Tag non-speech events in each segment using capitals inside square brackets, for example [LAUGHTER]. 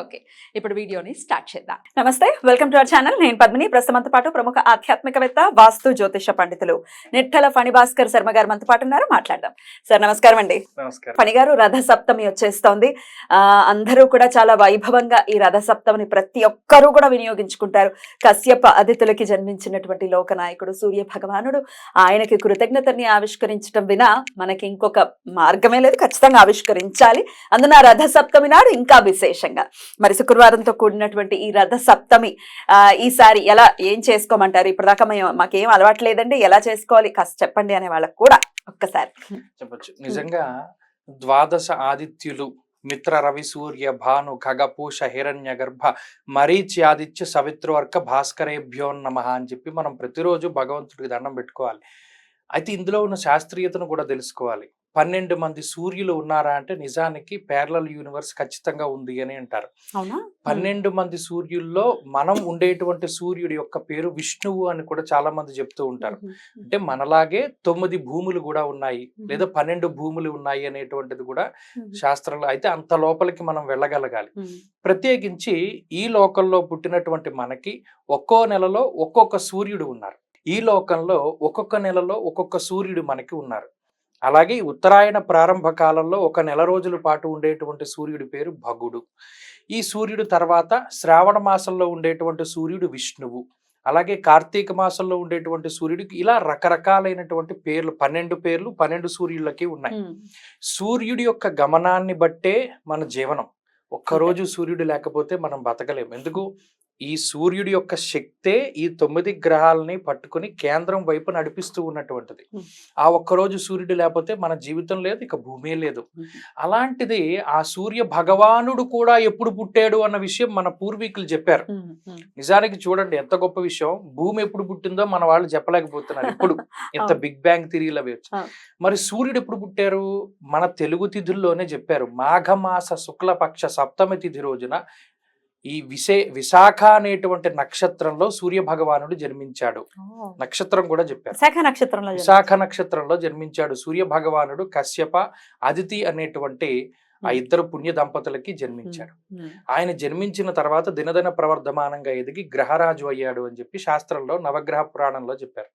Okay ఇప్పుడు వీడియోని start చేద్దాం. నమస్తే వెల్కమ్ టు అవర్ ఛానల్. నేను పద్మిని. ప్రస్తుతంతో పాటు ప్రముఖ ఆధ్యాత్మికవేత్త వాస్తు జ్యోతిష పండితులు నిట్టల ఫణిభాస్కర్ శర్మ గారు మనతో పాటు ఉన్నారు. మాట్లాడదాం. సార్ నమస్కారం అండి. ఫణి గారు రథ సప్తమి వచ్చేస్తోంది. ఆ అందరూ కూడా చాలా వైభవంగా ఈ రథ సప్తమిని ప్రతి ఒక్కరూ కూడా వినియోగించుకుంటారు. కశ్యప అతిథులకి జన్మించినటువంటి లోకనాయకుడు సూర్య భగవానుడు ఆయనకి కృతజ్ఞతని ఆవిష్కరించడం వినా మనకి ఇంకొక మార్గమే లేదు. ఖచ్చితంగా ఆవిష్కరించాలి. అందున రథ సప్తమి నాడు ఇంకా విశేషంగా. మరి శుక్రవారంతో కూడినటువంటి ఈ రథ సప్తమి ఆ ఈసారి ఎలా ఏం చేసుకోమంటారు? ఇప్పటిదాకా మేము మాకేం అలవాటు లేదండి ఎలా చేసుకోవాలి? కాస్త చెప్పండి అనే వాళ్ళకు కూడా ఒక్కసారి. చెప్పచ్చు. నిజంగా ద్వాదశ ఆదిత్యులు మిత్ర రవి సూర్య భాను ఖగపూష హిరణ్య గర్భ మరీచి ఆదిత్య సవిత్రవర్క భాస్కరేభ్యో నమ అని చెప్పి మనం ప్రతిరోజు భగవంతుడికి దండం పెట్టుకోవాలి. అయితే ఇందులో ఉన్న శాస్త్రీయతను కూడా తెలుసుకోవాలి. పన్నెండు మంది సూర్యులు ఉన్నారా అంటే నిజానికి పేర్లల్ యూనివర్స్ ఖచ్చితంగా ఉంది అని అంటారు. పన్నెండు మంది సూర్యుల్లో మనం ఉండేటువంటి సూర్యుడి యొక్క పేరు విష్ణువు అని కూడా చాలా మంది చెప్తూ ఉంటారు. అంటే మనలాగే తొమ్మిది భూములు కూడా ఉన్నాయి లేదా పన్నెండు భూములు ఉన్నాయి అనేటువంటిది కూడా శాస్త్రంలో అయితే అంత లోపలికి మనం వెళ్ళగలగాలి. ప్రత్యేకించి ఈ లోకంలో పుట్టినటువంటి మనకి ఒక్కో నెలలో ఒక్కొక్క సూర్యుడు ఉన్నారు. ఈ లోకంలో ఒక్కొక్క నెలలో ఒక్కొక్క సూర్యుడు మనకి ఉన్నారు. అలాగే ఉత్తరాయణ ప్రారంభ కాలంలో ఒక నెల రోజుల పాటు ఉండేటువంటి సూర్యుడి పేరు భగుడు. ఈ సూర్యుడు తర్వాత శ్రావణ మాసంలో ఉండేటువంటి సూర్యుడు విష్ణువు. అలాగే కార్తీక మాసంలో ఉండేటువంటి సూర్యుడికి ఇలా రకరకాలైనటువంటి పేర్లు పన్నెండు పేర్లు పన్నెండు సూర్యులకి ఉన్నాయి. సూర్యుడి యొక్క గమనాన్ని బట్టే మన జీవనం. ఒక్కరోజు సూర్యుడు లేకపోతే మనం బతకలేము ఎందుకు? ఈ సూర్యుడి యొక్క శక్తే ఈ తొమ్మిది గ్రహాలని పట్టుకుని కేంద్రం వైపు నడిపిస్తూ ఉన్నటువంటిది. ఆ ఒక్కరోజు సూర్యుడు లేకపోతే మన జీవితం లేదు ఇక భూమే లేదు. అలాంటిది ఆ సూర్య భగవానుడు కూడా ఎప్పుడు పుట్టాడు అన్న విషయం మన పూర్వీకులు చెప్పారు. నిజానికి చూడండి ఎంత గొప్ప విషయం. భూమి ఎప్పుడు పుట్టిందో మన వాళ్ళు చెప్పలేకపోతున్నారు ఇప్పుడు [LAUGHS] ఎంత అవును. బిగ్ బ్యాంగ్ తిరిగి అవి వచ్చి. అవును. మరి సూర్యుడు ఎప్పుడు పుట్టారు? మన తెలుగు తిథుల్లోనే చెప్పారు. మాఘమాస శుక్లపక్ష సప్తమి తిథి రోజున ఈ విశే విశాఖ అనేటువంటి నక్షత్రంలో సూర్య భగవానుడు జన్మించాడు. నక్షత్రం కూడా చెప్పారు. శాఖ నక్షత్రంలో విశాఖ నక్షత్రంలో జన్మించాడు. సూర్య భగవానుడు కశ్యప అదితి అనేటువంటి ఆ ఇద్దరు పుణ్య దంపతులకి జన్మించాడు ఆయన జన్మించిన తర్వాత దినదిన ప్రవర్ధమానంగా ఎదిగి గ్రహరాజు అయ్యాడు అని చెప్పి శాస్త్రంలో నవగ్రహ పురాణంలో చెప్పారు.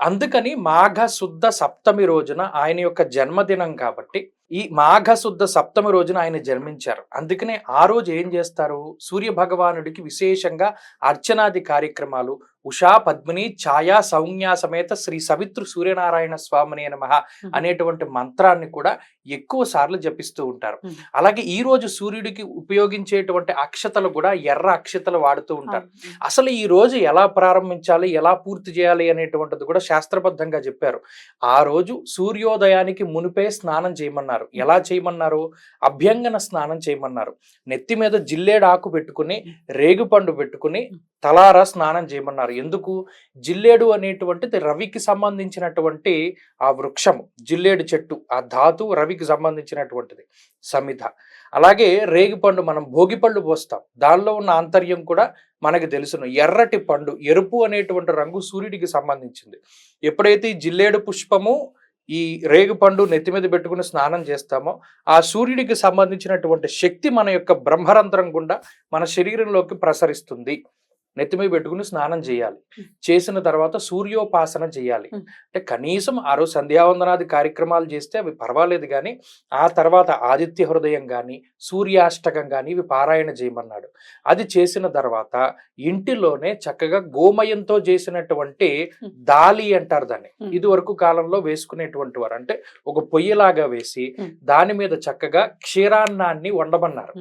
అందుకని మాఘ శుద్ధ సప్తమి రోజున ఆయన యొక్క జన్మదినం కాబట్టి ఈ మాఘ శుద్ధ సప్తమి రోజున ఆయన జన్మించారు. అందుకనే ఆ రోజు ఏం చేస్తారు? సూర్య భగవానుడికి విశేషంగా అర్చనాది కార్యక్రమాలు ఉషా పద్మిని ఛాయా సౌజ్ఞ సమేత శ్రీ సవిత్రు సూర్యనారాయణ స్వామిని నమః అనేటువంటి మంత్రాన్ని కూడా ఎక్కువ సార్లు జపిస్తూ ఉంటారు. అలాగే ఈ రోజు సూర్యుడికి ఉపయోగించేటువంటి అక్షతలు కూడా ఎర్ర అక్షతలు వాడుతూ ఉంటారు. అసలు ఈ రోజు ఎలా ప్రారంభించాలి ఎలా పూర్తి చేయాలి అనేటువంటిది కూడా శాస్త్రబద్ధంగా చెప్పారు. ఆ రోజు సూర్యోదయానికి మునిపే స్నానం చేయమన్నారు. ఎలా చేయమన్నారు? అభ్యంగన స్నానం చేయమన్నారు. నెత్తి మీద జిల్లేడు ఆకు పెట్టుకుని రేగుపండు పెట్టుకుని తలారా స్నానం చేయమన్నారు. ఎందుకు? జిల్లేడు అనేటువంటిది రవికి సంబంధించినటువంటి ఆ వృక్షము. జిల్లేడు చెట్టు ఆ ధాతువు రవికి సంబంధించినటువంటిది సమిధ. అలాగే రేగిపండు మనం భోగిపళ్ళు పోస్తాం. దానిలో ఉన్న ఆంతర్యం కూడా మనకి తెలుసును. ఎర్రటి పండు ఎరుపు అనేటువంటి రంగు సూర్యుడికి సంబంధించింది. ఎప్పుడైతే ఈ జిల్లేడు పుష్పము ఈ రేగుపండు నెత్తి మీద పెట్టుకుని స్నానం చేస్తామో ఆ సూర్యుడికి సంబంధించినటువంటి శక్తి మన యొక్క బ్రహ్మరంధ్రం గుండా మన శరీరంలోకి ప్రసరిస్తుంది. నెత్తి మీద పెట్టుకుని స్నానం చేయాలి చేసిన తర్వాత సూర్యోపాసన చేయాలి. అంటే కనీసం ఆ రోజు సంధ్యావందనాది కార్యక్రమాలు చేస్తే అవి పర్వాలేదు కానీ ఆ తర్వాత ఆదిత్య హృదయం కానీ సూర్యాష్టకం కానీ ఇవి పారాయణ చేయమన్నాడు అది చేసిన తర్వాత ఇంటిలోనే చక్కగా గోమయంతో చేసినటువంటి. దాలి అంటారు దాన్ని. ఇది వరకు కాలంలో వేసుకునేటువంటి వారు అంటే ఒక పొయ్యిలాగా వేసి. దాని మీద చక్కగా క్షీరాన్నాన్ని వండమన్నారు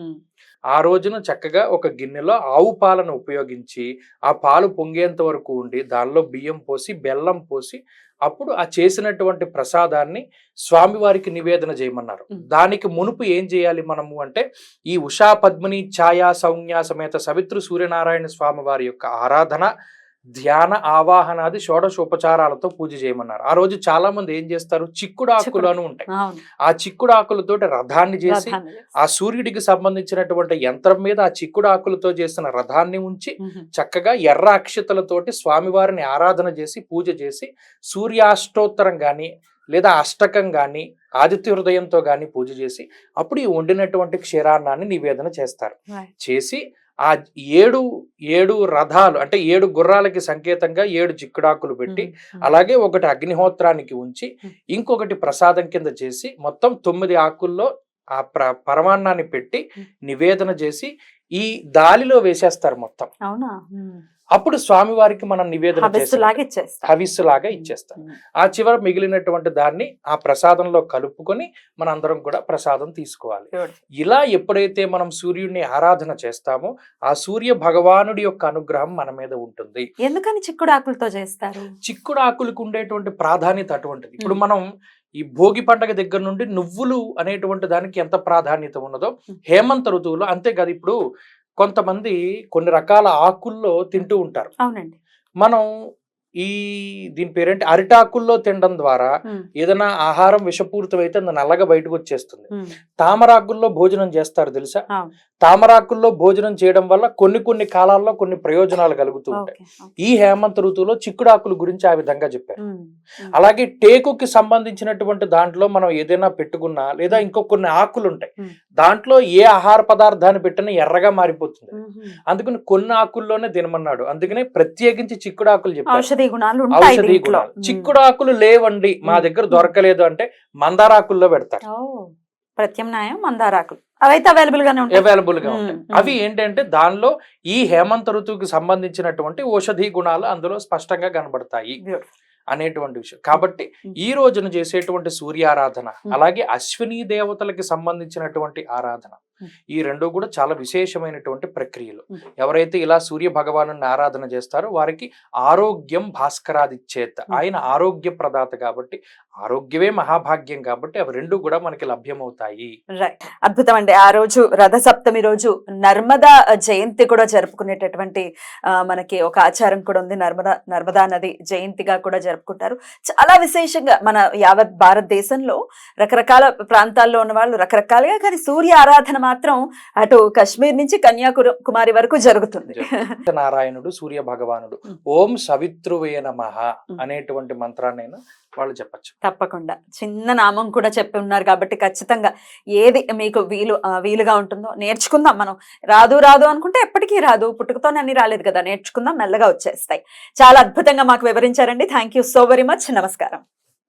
ఆ రోజున చక్కగా ఒక గిన్నెలో ఆవు పాలను ఉపయోగించి ఆ పాలు పొంగేంత వరకు ఉండి దానిలో బియ్యం పోసి బెల్లం పోసి అప్పుడు ఆ చేసినటువంటి ప్రసాదాన్ని స్వామివారికి నివేదన చేయమన్నారు. దానికి మునుపు ఏం చేయాలి మనము అంటే ఈ ఉషా పద్మిని ఛాయా సౌజ్ఞ సమేత సవిత్రు సూర్యనారాయణ స్వామి వారి యొక్క ఆరాధన ధ్యాన ఆవాహనాది షోడశోపచారాలతో పూజ చేయమన్నారు ఆ రోజు చాలా మంది ఏం చేస్తారు చిక్కుడు ఆకులు. అని ఉంటాయి ఆ చిక్కుడు ఆకులతోటి రథాన్ని చేసి. ఆ సూర్యుడికి సంబంధించినటువంటి యంత్రం మీద ఆ చిక్కుడు ఆకులతో చేసిన రథాన్ని ఉంచి. చక్కగా ఎర్ర అక్షతలతోటి స్వామివారిని ఆరాధన చేసి పూజ చేసి సూర్యాష్టోత్తరం గాని లేదా అష్టకం గాని ఆదిత్య హృదయంతో గాని పూజ చేసి అప్పుడు ఈ వండినటువంటి క్షీరాన్నాన్ని నివేదన చేస్తారు. చేసి ఆ ఏడు ఏడు రథాలు అంటే ఏడు గుర్రాలకి సంకేతంగా ఏడు చిక్కుడాకులు పెట్టి. అలాగే ఒకటి అగ్నిహోత్రానికి ఉంచి. ఇంకొకటి ప్రసాదం కింద చేసి మొత్తం తొమ్మిది ఆకుల్లో ఆ ప్ర పరమాన్నాన్ని పెట్టి. నివేదన చేసి ఈ దాలిలో వేసేస్తారు మొత్తం అవునా. అప్పుడు స్వామివారికి మనం నివేదన హవిస్సు చేసినట్టు లాగా ఇచ్చేస్తా ఆ చివర మిగిలినటువంటి దాన్ని ఆ ప్రసాదంలో కలుపుకొని మన అందరం కూడా ప్రసాదం తీసుకోవాలి. ఇలా ఎప్పుడైతే మనం సూర్యుడిని ఆరాధన చేస్తామో ఆ సూర్య భగవానుడి యొక్క అనుగ్రహం మన మీద ఉంటుంది. ఎందుకని చిక్కుడు ఆకులతో చేస్తారు? చిక్కుడు ఆకులకు ఉండేటువంటి ప్రాధాన్యత అటువంటిది. ఇప్పుడు. మనం ఈ భోగి పండగ దగ్గర నుండి నువ్వులు అనేటువంటి దానికి ఎంత ప్రాధాన్యత ఉన్నదో. హేమంత ఋతువులో అంతేకాదు ఇప్పుడు కొంతమంది కొన్ని రకాల ఆకుల్లో తింటూ ఉంటారు. అవునండి. మనం ఈ దీని పేరేంటి అరిటాకుల్లో తినడం ద్వారా. ఏదైనా ఆహారం విషపూరితమైతే అది నల్లగా బయటకు వచ్చేస్తుంది. తామరాకుల్లో భోజనం చేస్తారు తెలుసా. తామరాకుల్లో భోజనం చేయడం వల్ల కొన్ని కొన్ని కాలాల్లో కొన్ని ప్రయోజనాలు కలుగుతూ ఉంటాయి. ఈ హేమంత ఋతువులో చిక్కుడాకుల గురించి ఆ విధంగా చెప్పారు. అలాగే టేకుకి సంబంధించినటువంటి దాంట్లో మనం ఏదైనా పెట్టుకున్నా లేదా ఇంకో కొన్ని ఆకులు ఉంటాయి. దాంట్లో ఏ ఆహార పదార్థాన్ని పెట్టినా ఎర్రగా మారిపోతుంది. అందుకని కొన్ని ఆకుల్లోనే తినమన్నాడు అందుకనే ప్రత్యేకించి చిక్కుడు ఆకులు చెప్పారు ఔషధి గుణాలు ఉంటాయి ఆకులు లేవండి మా. దగ్గర దొరకలేదు అంటే మందారాకుల్లో పెడతారు ప్రత్యామ్నాయం మందారాకులు అవైతే అవైలబుల్ గానే ఉంటాయి అవైలబుల్గా. ఉంటాయి. అవి ఏంటంటే దానిలో ఈ హేమంత ఋతువుకి సంబంధించినటువంటి ఔషధి గుణాలు అందులో స్పష్టంగా కనబడతాయి. అనేటువంటి విషయం కాబట్టి. ఈ రోజున చేసేటువంటి సూర్యారాధన. అలాగే అశ్విని దేవతలకి సంబంధించినటువంటి ఆరాధన. ఈ రెండు కూడా చాలా విశేషమైనటువంటి ప్రక్రియలు. ఎవరైతే ఇలా సూర్య భగవాను ఆరాధన చేస్తారో వారికి ఆరోగ్యం భాస్కరాదిచ్చేత. ఆయన ఆరోగ్య ప్రదాత కాబట్టి ఆరోగ్యమే మహాభాగ్యం కాబట్టి అవి రెండు కూడా మనకి లభ్యమవుతాయి. రైట్ అద్భుతం అండి. ఆ రోజు రథసప్తమి రోజు నర్మదా జయంతి కూడా జరుపుకునేటటువంటి ఆ, మనకి ఒక ఆచారం కూడా ఉంది. నర్మదా నర్మదా నది జయంతిగా కూడా జరుపుకుంటారు. చాలా విశేషంగా మన యావత్ భారతదేశంలో రకరకాల ప్రాంతాల్లో ఉన్న వాళ్ళు రకరకాలుగా కానీ సూర్య ఆరాధన మాత్రం అటు కాశ్మీర్ నుంచి కన్యాకుమారి వరకు జరుగుతుంది. నారాయణుడు సూర్య భగవానుడు. ఓం సవిత్రువే నమః. అనేటువంటి మంత్రాన్నైనా వాళ్ళు చెప్పచ్చు. తప్పకుండా. చిన్న నామం కూడా చెప్పి ఉన్నారు కాబట్టి ఖచ్చితంగా ఏది మీకు వీలు వీలుగా ఉంటుందో నేర్చుకుందాం మనం. రాదు రాదు అనుకుంటే ఎప్పటికీ రాదు. పుట్టుకతోనే అన్ని రాలేదు కదా. నేర్చుకుందాం మెల్లగా వచ్చేస్తాయి. చాలా అద్భుతంగా మాకు వివరించారండి. Thank you so very much. నమస్కారం.